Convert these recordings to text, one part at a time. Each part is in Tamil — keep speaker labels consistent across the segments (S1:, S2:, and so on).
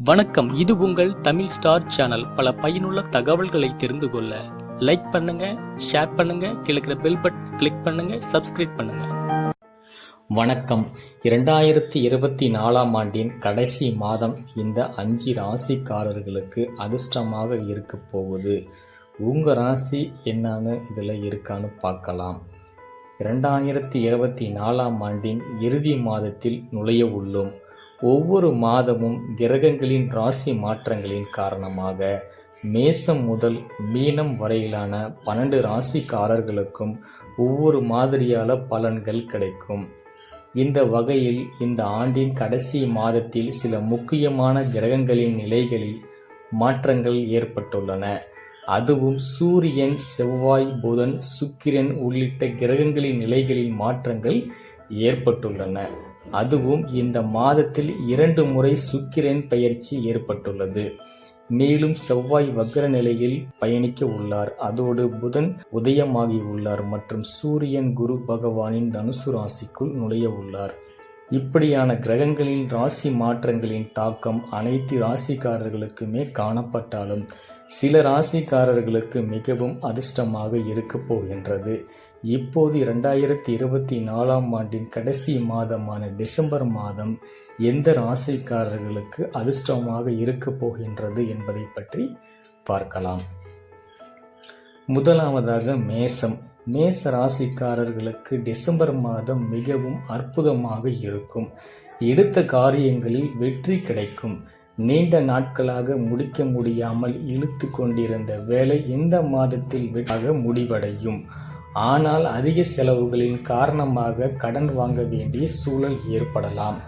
S1: வணக்கம். இது உங்கள் தமிழ் ஸ்டார் சேனல். பல பயனுள்ள தகவல்களை தெரிந்து கொள்ள லைக் பண்ணுங்க ஷேர் பண்ணுங்க கிழக்கிற பெல் பட்டன் கிளிக் பண்ணுங்க சப்ஸ்கிரைப் பண்ணுங்க. வணக்கம். இரண்டாயிரத்தி இருபத்தி நாலாம் ஆண்டின் கடைசி மாதம் இந்த அஞ்சு ராசிக்காரர்களுக்கு அதிர்ஷ்டமாக இருக்க போகுது. உங்க ராசி என்னன்னு இதுல இருக்கான்னு பார்க்கலாம். இரண்டாயிரத்தி இருபத்தி நாலாம் ஆண்டின் இறுதி மாதத்தில் நுழைய உள்ளோம். ஒவ்வொரு மாதமும் கிரகங்களின் ராசி மாற்றங்களின் காரணமாக மேசம் முதல் மீனம் வரையிலான பன்னெண்டு ராசிக்காரர்களுக்கும் ஒவ்வொரு மாதிரியான பலன்கள் கிடைக்கும். இந்த வகையில் இந்த ஆண்டின் கடைசி மாதத்தில் சில முக்கியமான கிரகங்களின் நிலைகளில் மாற்றங்கள் ஏற்பட்டுள்ளன. அதுவும் சூரியன் செவ்வாய் புதன் சுக்கிரன் உள்ளிட்ட கிரகங்களின் நிலைகளில் மாற்றங்கள் ஏற்பட்டுள்ளன. அதுவும் இந்த மாதத்தில் இரண்டு முறை சுக்கிரன் பயிற்சி ஏற்பட்டுள்ளது. மேலும் செவ்வாய் வக்ர நிலையில் பயணிக்க உள்ளார். அதோடு புதன் உதயமாகி உள்ளார் மற்றும் சூரியன் குரு பகவானின் தனுசு ராசிக்குள் நுழைய உள்ளார். இப்படியான கிரகங்களின் ராசி மாற்றங்களின் தாக்கம் அனைத்து ராசிக்காரர்களுக்குமே காணப்பட்டாலும் சில ராசிக்காரர்களுக்கு மிகவும் அதிர்ஷ்டமாக இருக்கப் போகின்றது. இப்போது இரண்டாயிரத்தி இருபத்தி நாலாம் ஆண்டின் கடைசி மாதமான டிசம்பர் மாதம் எந்த ராசிக்காரர்களுக்கு அதிர்ஷ்டமாக இருக்கப் போகின்றது என்பதை பற்றி பார்க்கலாம். முதலாவதாக மேசம். மேச ராசிக்காரர்களுக்கு டிசம்பர் மாதம் மிகவும் அற்புதமாக இருக்கும். எடுத்த காரியங்களில் வெற்றி கிடைக்கும். நீண்ட நாட்களாக முடிக்க முடியாமல் இழுத்து கொண்டிருந்த வேலை இந்த மாதத்தில் வெற்றியாக முடிவடையும். ஆனால் அதிக செலவுகளின் காரணமாக கடன் வாங்க வேண்டிய சூழல் ஏற்படலாம்.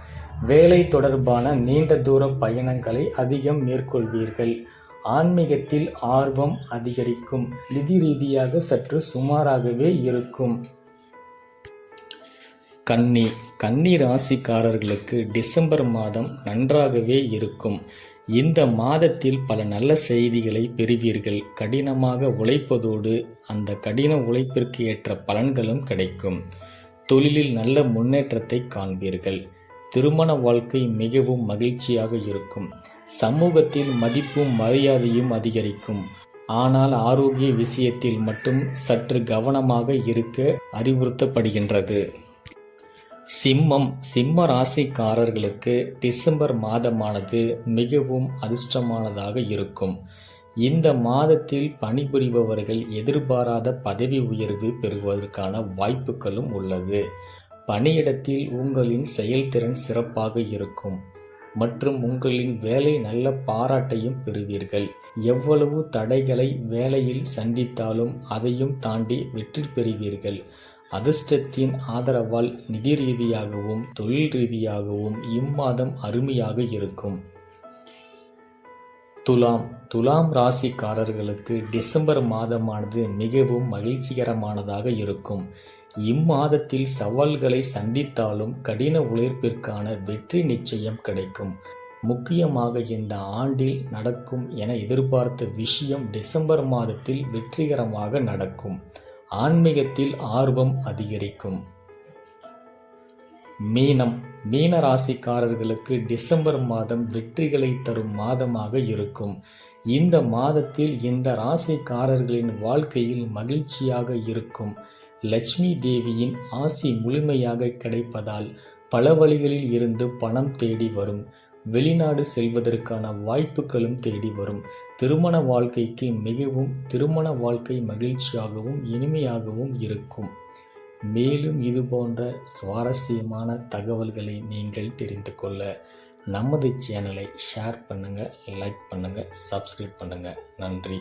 S1: வேலை தொடர்பான நீண்ட தூர பயணங்களை அதிகம் மேற்கொள்வீர்கள். ஆன்மீகத்தில் ஆர்வம் அதிகரிக்கும். நிதி ரீதியாக சற்று சுமாராகவே இருக்கும். கன்னி கன்னி ராசிக்காரர்களுக்கு டிசம்பர் மாதம் நன்றாகவே இருக்கும். இந்த மாதத்தில் பல நல்ல செய்திகளை பெறுவீர்கள். கடினமாக உழைப்பதோடு அந்த கடின உழைப்பிற்கு ஏற்ற பலன்களும் கிடைக்கும். தொழிலில் நல்ல முன்னேற்றத்தை காண்பீர்கள். திருமண வாழ்க்கை மிகவும் மகிழ்ச்சியாக இருக்கும். சமூகத்தில் மதிப்பும் மரியாதையும் அதிகரிக்கும். ஆனால் ஆரோக்கிய விஷயத்தில் மட்டும் சற்று கவனமாக இருக்க அறிவுறுத்தப்படுகின்றது. சிம்மம் சிம்ம ராசிக்காரர்களுக்கு டிசம்பர் மாதமானது மிகவும் அதிர்ஷ்டமானதாக இருக்கும். இந்த மாதத்தில் பணிபுரிபவர்கள் எதிர்பாராத பதவி உயர்வு பெறுவதற்கான வாய்ப்புகளும் உள்ளது. பணியிடத்தில் உங்களின் செயல்திறன் சிறப்பாக இருக்கும். மற்றும் உங்களின் வேலை நல்ல பாராட்டையும் பெறுவீர்கள். எவ்வளவு தடைகளை வேலையில் சந்தித்தாலும் அதையும் தாண்டி வெற்றி பெறுவீர்கள். அதிர்ஷ்டத்தின் ஆதரவால் நிதி ரீதியாகவும் தொழில் ரீதியாகவும் இம்மாதம் அருமையாக இருக்கும். துலாம். துலாம் ராசிக்காரர்களுக்கு டிசம்பர் மாதமானது மிகவும் மகிழ்ச்சிகரமானதாக இருக்கும். இம்மாதத்தில் சவால்களை சந்தித்தாலும் கடின உழைப்பிற்கான வெற்றி நிச்சயம் கிடைக்கும். முக்கியமாக இந்த ஆண்டில் நடக்கும் என எதிர்பார்த்த விஷயம் டிசம்பர் மாதத்தில் வெற்றிகரமாக நடக்கும். ஆன்மீகத்தில் ஆர்வம் அதிகரிக்கும். மீனம் மீன ராசிக்காரர்களுக்கு டிசம்பர் மாதம் வெற்றிகளை தரும் மாதமாக இருக்கும். இந்த மாதத்தில் இந்த ராசிக்காரர்களின் வாழ்க்கையில் மகிழ்ச்சியாக இருக்கும். லட்சுமி தேவியின் ஆசி முழுமையாக கிடைப்பதால் பல வழிகளில் இருந்து பணம் தேடி வரும். வெளிநாடு செல்வதற்கான வாய்ப்புகளும் தேடி வரும். திருமண வாழ்க்கைக்கு மிகவும் திருமண வாழ்க்கை மகிழ்ச்சியாகவும் இனிமையாகவும் இருக்கும். மேலும் இது போன்ற சுவாரஸ்யமான தகவல்களை நீங்கள் தெரிந்து கொள்ள நமது சேனலை ஷேர் பண்ணுங்கள் லைக் பண்ணுங்கள் சப்ஸ்கிரைப் பண்ணுங்கள் நன்றி.